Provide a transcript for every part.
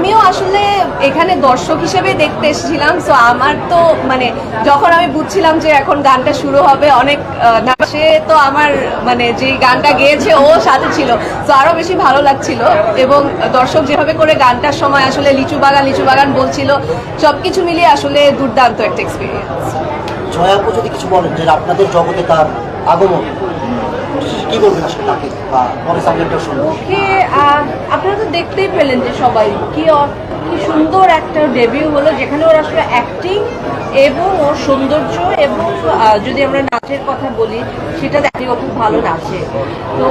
আমিও আসলে এখানে দর্শক হিসেবে দেখতে এসেছিলাম সো আমার তো মানে যখন আমি বুঝছিলাম যে এখন গানটা শুরু হবে, অনেক সে তো আমার মানে যে গানটা গেয়েছে, ও সাথে ছিল তো আরও বেশি ভালো লাগছিল। এবং দর্শক যেভাবে করে গানটার সময় আসলে লিচু বাগান লিচু বাগান বলছিল, সবকিছু মিলিয়ে আসলে দুর্দান্ত একটা এক্সপিরিয়েন্স জয়াপু যদি কিছু বলেন যে আপনাদের জগতে তার আগমন। কি বলবেন তাকে? বা সাবজেক্টটা শুনব। ওকে আপনারা তো দেখতেই পেলেন যে সবাই কি সুন্দর একটা ডেবিউ হলো, যেখানে ওর আসলে অ্যাক্টিং এবং ওর সৌন্দর্য এবং যদি আমরা নাচের কথা বলি, সেটা দেখি খুব ভালো নাচে। তো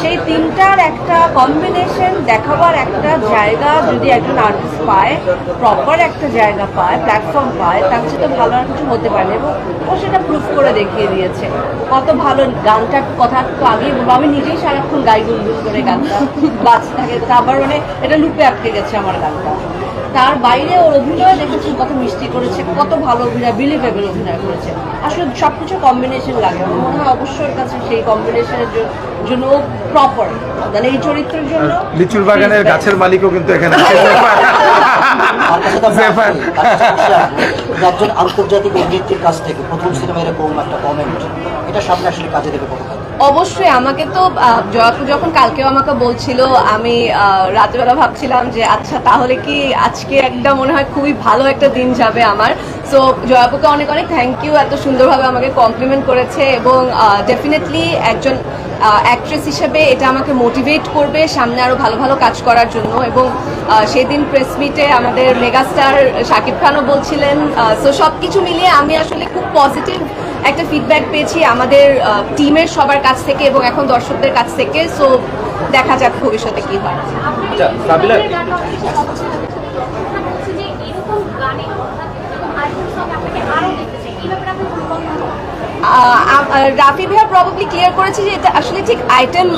সেই তিনটার একটা কম্বিনেশন দেখাবার একটা জায়গা যদি একজন আর্টিস্ট পায় প্রপার একটা জায়গা পায় প্ল্যাটফর্ম পায় তার চেয়ে তো ভালো আর কিছু হতে পারে এবং ও সেটা প্রুফ করে দেখিয়ে দিয়েছে। কত ভালো গানটার কথা তো আগেই বলব আমি নিজেই সারাক্ষণ গাই গুনগুন করে গানটা বাজতে থাকে আবার মানে এটা লুপে আটকে গেছে আমার গানটা। তার বাইরে ওর অভিনয় দেখেছি কত মিষ্টি করেছে কত ভালো অভিনয় বিলিভেবল অভিনয় করেছে। আসলে সবকিছু কম্বিনেশন লাগে আমার মনে হয় অবশ্যই কাছে সেই কম্বিনেশনের জন্য প্রপার মানে এই চরিত্রের জন্য লিচুর বাগানের গাছের মালিকও কিন্তু এখানে একজন আন্তর্জাতিক অভিনেত্রীর কাছ থেকে প্রথম সিনেমা এরকম একটা কমেন্ট এটা সামনে আসলে কাজে দেবে কতখানি অবশ্যই আমাকে তো জয়াপু যখন কালকেও আমাকে বলছিল আমি আহ, রাতেবেলা ভাবছিলাম যে আচ্ছা তাহলে কি আজকে একটা মনে হয় খুবই ভালো একটা দিন যাবে আমার। সো জয়াপুকে অনেক অনেক থ্যাংক ইউ এত সুন্দরভাবে আমাকে কমপ্লিমেন্ট করেছে এবং ডেফিনেটলি একজন অ্যাক্ট্রেস হিসেবে এটা আমাকে মোটিভেট করবে সামনে আরও ভালো ভালো কাজ করার জন্য এবং সেদিন প্রেস মিটে আমাদের মেগাস্টার শাকিব খানও বলছিলেন সো সব কিছু মিলিয়ে আমি আসলে খুব পজিটিভ একটা ফিডব্যাক পেয়েছি আমাদের টিমের সবার কাছ থেকে এবং এখন দর্শকদের কাছ থেকে সো দেখা যাক ভবিষ্যতে কি হয়। আচ্ছা সাবিলা আহ, আম- আহ, রাফি ভাইয়া প্রবাবলি ক্লিয়ার করেছে যে এটা আসলে ঠিক আইটেম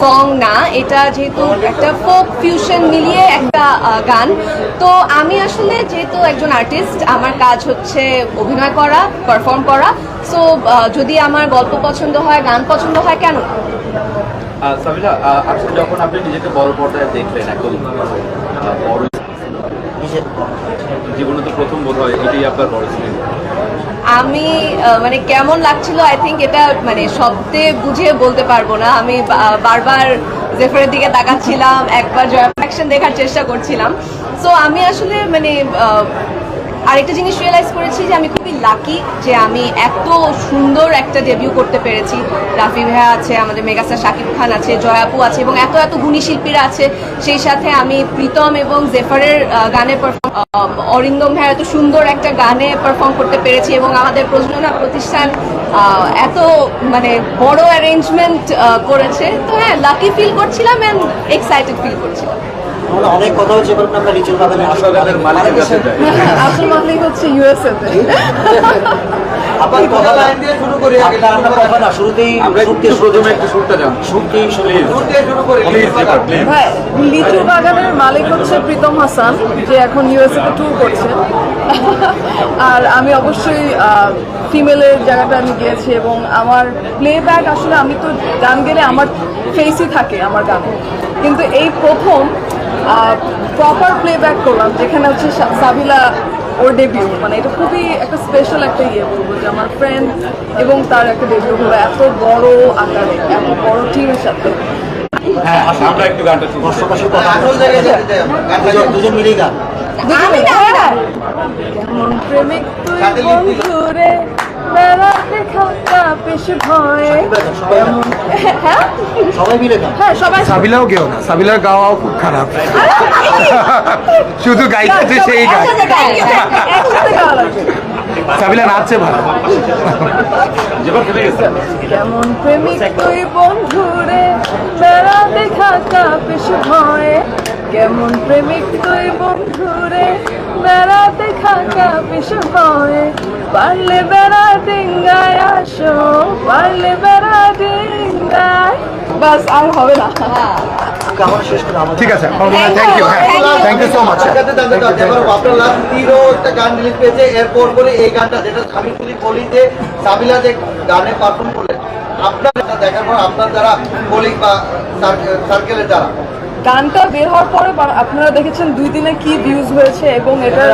সং না। এটা যেহেতু একটা ফোক ফিউশন মিলিয়ে একটা গান। তো আমি আসলে যেহেতু একজন আর্টিস্ট আমার কাজ হচ্ছে অভিনয় করা পারফর্ম করা। সো যদি আমার গল্প পছন্দ হয় গান পছন্দ হয় কেন? সাবিলা আসলে যখন আপনি নিজেকে বড় পর্দায় দেখলেন একদম বড় জীবনে তো প্রথম বোধ হয় এটাই আপনার বড় সিনেমা আমি মানে কেমন লাগছিল? আই থিঙ্ক এটা মানে শব্দে বুঝিয়ে বলতে পারব না। আমি বারবার জেফারের দিকে তাকাচ্ছিলাম, একবার জয় দেখার চেষ্টা করছিলাম। সো আমি আসলে মানে আহ, আরেকটা জিনিস রিয়েলাইজ করেছি যে আমি খুবই লাকি যে আমি এত সুন্দর একটা ডেবিউ করতে পেরেছি। রাফি ভাইয়া আছে আমাদের মেগাস্টার শাকিব খান আছে জয়াপু আছে এবং এত এত গুণী শিল্পীরা আছে। সেই সাথে আমি প্রীতম এবং জেফারের গানে পারফর্ম অরিন্দম ভাইয়া এত সুন্দর একটা গানে পারফর্ম করতে পেরেছি এবং আমাদের প্রযোজনা প্রতিষ্ঠান এত মানে বড় অ্যারেঞ্জমেন্ট করেছে। তো হ্যাঁ লাকি ফিল করছিলাম অ্যান্ড এক্সাইটেড ফিল করছিলাম। তাহলে অনেক কথা হচ্ছে এবার আমরা লিচুর বাগানে আসলে তাদের মালিকের কাছে যাই। আসল মালিক হচ্ছে ইউএসএ আপনার কথা লাইন দিয়ে শুরু করি আপনার আপনার কথা না শুরুতেই আমরা শুরুতে প্রথমে একটু শুরুটা যান। শুরুতেই শুরু প্লিজ প্লিজ হ্যাঁ লিচু বাগানের মালিক হচ্ছে প্রীতম হাসান যে এখন ইউএসএ তে ট্যুর করছে। আর আমি অবশ্যই ফিমেলের জায়গাটা আমি গিয়েছি এবং আমার প্লে প্লেব্যাক আসলে আমি তো গান গেলে আমার ফেসই থাকে আমার গান। কিন্তু এই প্রথম প্রপার প্লেব্যাক করলাম যেখানে হচ্ছে সা- সাবিলা ওর ডেবিউ মানে এটা খুবই একটা স্পেশাল একটা ইয়ে বলব যে আমার ফ্রেন্ড এবং তার একটা ডেবিউ হলো এত বড় আকারে এত বড় টিমের সাথে। হ্যাঁ আমরা একটু গানটা কথা দুজন- মিলেই গান। কেমন প্রেমিক তুই বন্ধুরে বেড়াতে পেশ ভয়ে হ্যাঁ? সবাই মিলে হ্যাঁ সবাই সাবিলাও কেউ না সাবিলার গাওয়াও খুব খারাপ। শুধু সেই গাওয়া লাগবে। সাবিলা নাচছে ভালো। প্রেমিক তুই বন্ধুরে ভয়ে। কেমন প্রেমিক তুই বন্ধুরে বেড়াতে খাতা পেশ ভয়ে। পারলে বেড়া ডিঙ্গায় আসো পারলে বেড়া ডিঙ্গায় বাস আর হবে না। ঠিক আছে থ্যাংক ইউ হ্যাঁ। থ্যাংক ইউ সো মাচ আপনার লাস্ট তিনও একটা গান রিলিজ পেয়েছে। এরপর করে এই গানটা যেটা আমি যদি বলি যে সাবিলা যে গানে পারফর্ম করলেন আপনার দেখার পর আপনার যারা কলিগ বা সার্কেলের যারা গানটা বের হওয়ার পরে আপনারা দেখেছেন দুই দিনে কি ভিউজ হয়েছে এবং এটা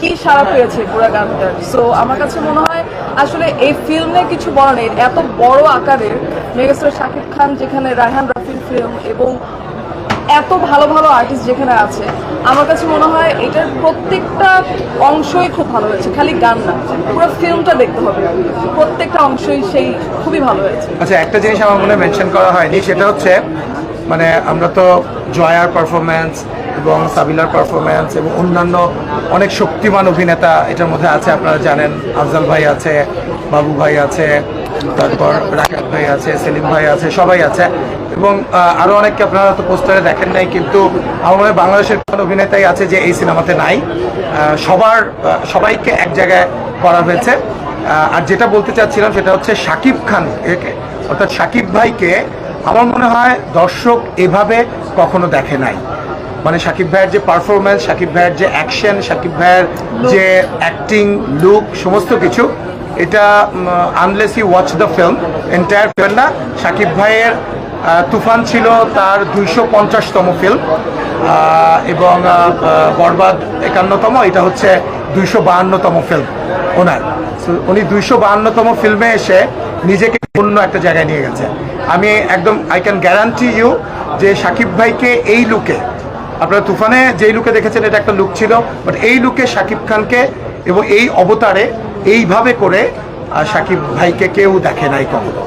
কি সারা পেয়েছে পুরো গানটার সো আমার কাছে মনে হয় আসলে এই ফিল্মে কিছু বলা নেই। এত বড় আকারের মেগাস্টার শাকিব খান, যেখানে রায়হান রাফির ফিল্ম এবং এত ভালো ভালো আর্টিস্ট যেখানে আছে, আমার কাছে মনে হয় এটার প্রত্যেকটা অংশই খুব ভালো হয়েছে। খালি গান না, পুরো ফিল্মটা দেখতে হবে। প্রত্যেকটা অংশই সেই খুবই ভালো হয়েছে। আচ্ছা একটা জিনিস আমার মনে মেনশন করা হয়নি, সেটা হচ্ছে মানে আমরা তো জয়ার পারফরমেন্স এবং সাবিলার পারফরমেন্স এবং অন্যান্য অনেক শক্তিমান অভিনেতা এটার মধ্যে আছে আপনারা জানেন। আফজাল ভাই আছে বাবু ভাই আছে তারপর রাকাত ভাই আছে সেলিম ভাই আছে সবাই আছে। এবং আহ, আরও অনেককে আপনারা তো পোস্টারে দেখেন নাই কিন্তু আমার মনে হয় বাংলাদেশের কোনো অভিনেতাই আছে যে এই সিনেমাতে নাই। সবার সবাইকে এক জায়গায় করা হয়েছে। আর যেটা বলতে চাচ্ছিলাম সেটা হচ্ছে শাকিব খান অর্থাৎ শাকিব ভাইকে আমার মনে হয় দর্শক এভাবে কখনো দেখে নাই। মানে শাকিব ভাইয়ের যে পারফরমেন্স শাকিব ভাইয়ের যে অ্যাকশন শাকিব ভাইয়ের যে অ্যাক্টিং লুক সমস্ত কিছু এটা unless you watch the film entire film না শাকিব ভাইয়ের তুফান ছিল তার দুইশো পঞ্চাশতম ফিল্ম এবং বরবাদ একান্নতম এটা হচ্ছে দুইশো বাহান্নতম ফিল্ম ওনার। উনি দুইশো বাহান্নতম ফিল্মে এসে নিজেকে অন্য একটা জায়গায় নিয়ে গেছে। আমি একদম আই ক্যান গ্যারান্টি ইউ যে সাকিব ভাইকে এই লুকে আপনারা তুফানে যেই লুকে দেখেছেন এটা একটা লুক ছিল বাট এই লুকে সাকিব খানকে এবং এই অবতারে এইভাবে করে সাকিব ভাইকে কেউ দেখে নাই কখনো।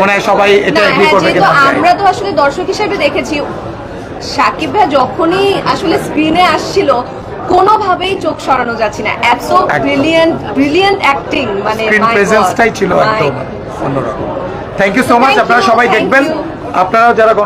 মনে হয় সবাই এটা এগ্রি হ্যাঁ, করবে আমরা তো আসলে দর্শক হিসেবে দেখেছি সাকিব ভাই যখনই আসলে স্ক্রিনে আসছিল কোনোভাবেই চোখ সরানো যাচ্ছে না। এত ব্রিলিয়েন্ট ব্রিলিয়েন্ট অ্যাক্টিং মানে প্রেজেন্সটাই ছিল একদম। অন্যরকম। থ্যাংক ইউ সো মাচ আপনারা সবাই দেখবেন। আপনারা আপনারাও যারা